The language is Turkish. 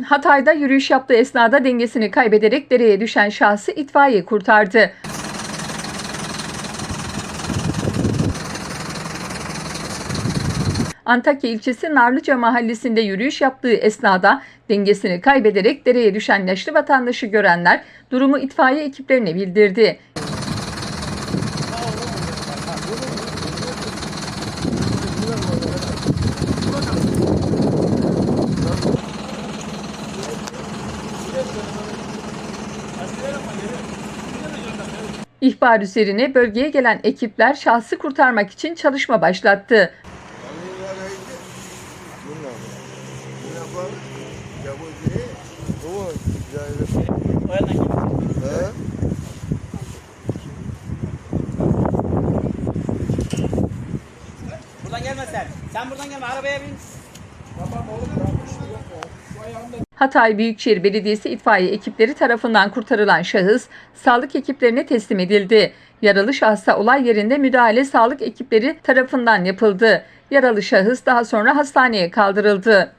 Hatay'da yürüyüş yaptığı esnada dengesini kaybederek dereye düşen şahsı itfaiye kurtardı. Antakya ilçesi Narlıca mahallesinde yürüyüş yaptığı esnada dengesini kaybederek dereye düşen yaşlı vatandaşı görenler durumu itfaiye ekiplerine bildirdi. İhbar üzerine bölgeye gelen ekipler şahsı kurtarmak için çalışma başlattı. Buradan gelme sen. Sen buradan gelme arabaya bin. Hatay Büyükşehir Belediyesi itfaiye ekipleri tarafından kurtarılan şahıs sağlık ekiplerine teslim edildi. Yaralı şahsa olay yerinde müdahale sağlık ekipleri tarafından yapıldı. Yaralı şahıs daha sonra hastaneye kaldırıldı.